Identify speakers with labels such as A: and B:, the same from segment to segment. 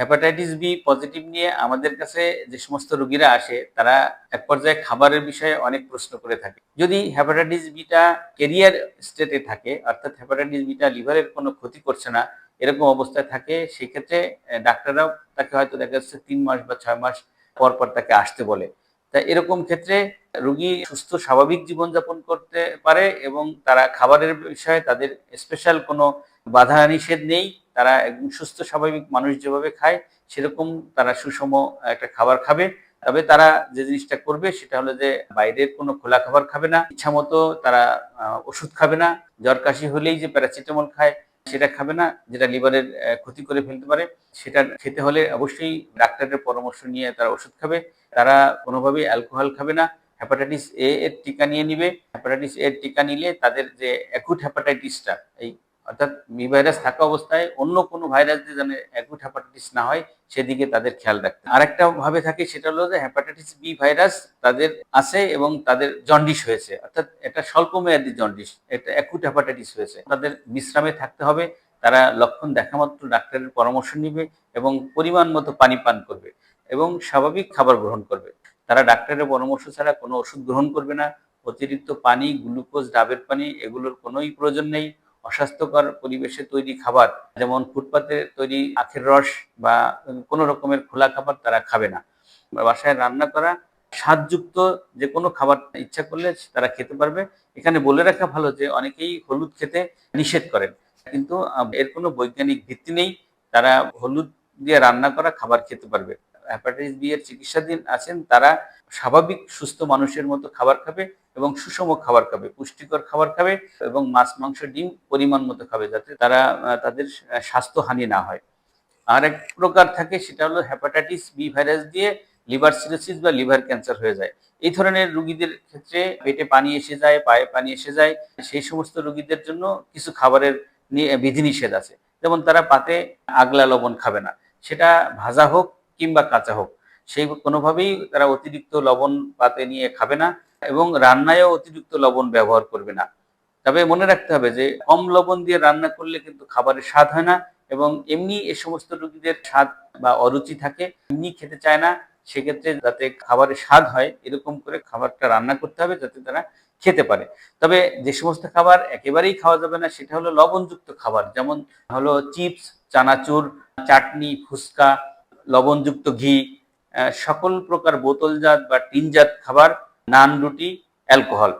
A: Hepatitis B positive নিয়ে আমাদের কাছে যে সমস্ত রোগীরা আসে, তারা এক পর্যায়ে খাবারের বিষয়ে অনেক প্রশ্ন করে থাকে। যদি হেপাটাইটিস বিটা কেরিয়ার স্টেটে থাকে, অর্থাৎ হেপাটাইটিস বিটা লিভারের কোনো ক্ষতি করছে না, এরকম অবস্থায় থাকে, সেক্ষেত্রে ডাক্তাররাও তাকে হয়তো দেখা যাচ্ছে তিন মাস বা ছয় মাস পর পর তাকে আসতে বলে। তা এরকম ক্ষেত্রে রোগী সুস্থ, স্বাভাবিক জীবনযাপন করতে পারে এবং তারা খাবারের বিষয়ে তাদের স্পেশাল কোনো বাধা নিষেধ নেই। তারা সুস্থ, স্বাভাবিক মানুষ যেভাবে খায়, সেরকম তারা সুষম একটা খাবার খাবে। তবে তারা যে জিনিসটা করবে সেটা হলো যে বাইরের কোনো খোলা খাবার খাবে না ইচ্ছা মতো তারা ওষুধ খাবে না। জ্বর কাশি হলেই যে প্যারাসিটামল খায়, সেটা খাবে না, যেটা লিভারের ক্ষতি করে ফেলতে পারে। সেটা খেতে হলে অবশ্যই ডাক্তারের পরামর্শ নিয়ে তারা ওষুধ খাবে। তারা কোনোভাবেই অ্যালকোহল খাবে না। হ্যাপাটাইটিস এ এর টিকা নিয়ে নিবে। হ্যাপাটাইটিস এর টিকা নিলে তাদের যে অ্যাকুট হ্যাপাটাইটিসটা এই অর্থাৎ বি ভাইরাস থাকা অবস্থায় অন্য কোনো ভাইরাস দিয়ে যেন অ্যাকুট হ্যাপাটাইটিস না হয়, সেদিকে তাদের খেয়াল রাখতে আরেকটা ভাবে থাকে সেটা হলো যে হ্যাপাটাইটিস বি ভাইরাস তাদের আছে এবং তাদের জন্ডিস হয়েছে। অর্থাৎ এটা স্বল্প মেয়াদী জন্ডিস এটা অ্যাকুট হ্যাপাটাইটিস হয়েছে। তাদের বিশ্রামে থাকতে হবে, তারা লক্ষণ দেখা মাত্র ডাক্তারের পরামর্শ নিবে এবং পরিমাণ মতো পানি পান করবে এবং স্বাভাবিক খাবার গ্রহণ করবে। তারা ডাক্তারের পরামর্শ ছাড়া কোনো ওষুধ গ্রহণ করবে না। অতিরিক্ত পানি, গ্লুকোজ, ডাবের পানি, এগুলোর কোনোই প্রয়োজন নেই। অস্বাস্থ্যকর পরিবেশে তৈরি খাবার, যেমন ফুটপাতে তৈরি আখের রস বা কোনো রকমের খোলা খাবার তারা খাবে না। বাসায় রান্না করা স্বাদযুক্ত যে কোনো খাবার ইচ্ছা করলে তারা খেতে পারবে। এখানে বলে রাখা ভালো যে অনেকেই হলুদ খেতে নিষেধ করেন। কিন্তু এর কোনো বৈজ্ঞানিক ভিত্তি নেই। তারা হলুদ দিয়ে রান্না করা খাবার খেতে পারবে। হ্যাপাটাইটিস বি এর চিকিৎসাধীন আছেন, তারা স্বাভাবিক সুস্থ মানুষের মতো খাবার খাবে। এবং সুষম খাবার খাবে, পুষ্টিকর খাবার খাবে এবং মাছ, মাংস, ডিম পরিমাণ মতো খাবে যাতে তারা তাদের স্বাস্থ্যহানি না হয়। আর এক প্রকার থাকে সেটা হলো হ্যাপাটাইটিস বি ভাইরাস দিয়ে লিভার সিরোসিস বা লিভার ক্যান্সার হয়ে যায়। এই ধরনের রোগীদের ক্ষেত্রে পেটে পানি এসে যায়, পায়ে পানি এসে যায়, সেই সমস্ত রোগীদের জন্য কিছু খাবারের বিধিনিষেধ আছে। যেমন তারা পাতে আগলা লবণ খাবে না, সেটা ভাজা হোক কিংবা কাঁচা হোক, সেই কোনোভাবেই তারা অতিরিক্ত লবণ পাতে নিয়ে খাবে না। এবং রান্নায়ও অতিরিক্ত লবণ ব্যবহার করবে না। তবে মনে রাখতে হবে যে, কম লবণ দিয়ে রান্না করলে কিন্তু খাবারের স্বাদ হয় না এবং এমনি এ সমস্ত রোগীদের স্বাদ বা অরুচি থাকে, এমনি খেতে চায় না, সেক্ষেত্রে যাতে খাবারের স্বাদ হয়, এরকম করে খাবারটা রান্না করতে হবে যাতে তারা খেতে পারে। তবে যে সমস্ত খাবার একেবারেই খাওয়া যাবে না, সেটা হলো লবণযুক্ত খাবার, যেমন হলো চিপস, চানাচুর, চাটনি, ফুচকা, লবণযুক্ত ঘি সকল প্রকার বোতলজাত বা টিনজাত খাবার নান রুটি, অ্যালকোহল।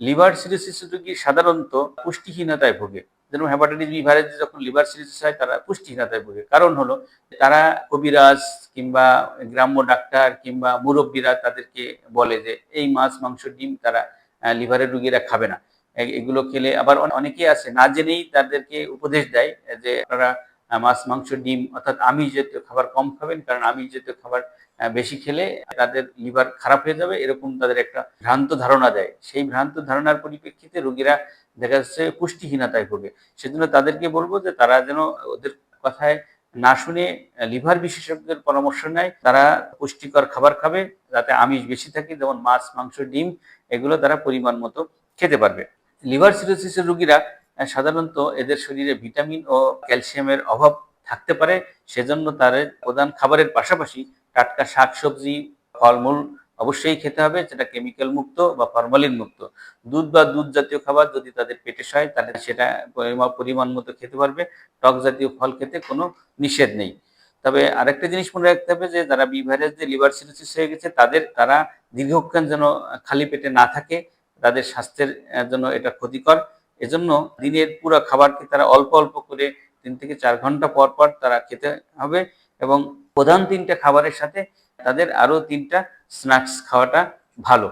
A: লিভার সিরোসিস রোগী সাধারণত পুষ্টিহীনতায় ভোগে। যেমন হ্যাপাটাইটিস বি ভাইরাস যখন লিভার সিরোসিস হয়, তারা পুষ্টিহীনতায় ভোগে। কারণ হলো, তারা কবিরাজ কিংবা গ্রাম্য ডাক্তার কিংবা মুরব্বীরা তাদেরকে বলে যে, এই মাছ, মাংস, ডিম তারা লিভারের রুগীরা খাবে না। এগুলো খেলে আবার অনে- অনেকেই আছে, না জেনেই তাদেরকে উপদেশ দেয় যে, আপনারা মাছ, মাংস, ডিম, অর্থাৎ আমিষ জাতীয় খাবার কম খাবেন, কারণ আমিষ জাতীয় খাবার বেশি খেলে তাদের লিভার খারাপ হয়ে যাবে, এরকম তাদের একটা ভ্রান্ত ধারণা দেয়। সেই ভ্রান্ত ধারণার পরিপ্রেক্ষিতে রোগীরা দেখা যাচ্ছে পুষ্টিহীনতায় ভোগে। সেজন্য তাদেরকে বলব যে তারা যেন ওদের কথায় না শুনে লিভার বিশেষজ্ঞের পরামর্শ নেয়। তারা পুষ্টিকর খাবার খাবে, যাতে আমিষ বেশি থাকে, যেমন মাছ, মাংস, ডিম, এগুলো তারা পরিমাণ মতো খেতে পারবে। লিভার সিরোসিসের রোগীরা সাধারণত এদের শরীরে ভিটামিন ও ক্যালসিয়ামের অভাব থাকতে পারে। সেজন্য তার প্রধান খাবারের পাশাপাশি টাটকা শাকসবজি, ফলমূল অবশ্যই খেতে হবে, যেটা কেমিক্যাল মুক্ত বা ফরমালিন মুক্ত। দুধ বা দুধ জাতীয় খাবার যদি তাদের পেটে হয় তাহলে সেটা পরিমা- পরিমাণ মতো খেতে পারবে। টক জাতীয় ফল খেতে কোনো নিষেধ নেই। তবে আরেকটা জিনিস মনে রাখতে হবে যে, যারা বি ভাইরাস দিয়ে লিভার সিরোসিস হয়ে গেছে, তাদের, তারা দীর্ঘক্ষণ যেন খালি পেটে না থাকে, তাদের স্বাস্থ্যের জন্য এটা ক্ষতিকর। এজন্য দিনের পুরো খাবারকে তারা অল্প অল্প করে তিন থেকে চার ঘণ্টা পর পর তারা খেতে হবে এবং প্রধান তিনটা খাবারের সাথে তাদের আরও তিনটা স্ন্যাক্স খাওয়াটা ভালো।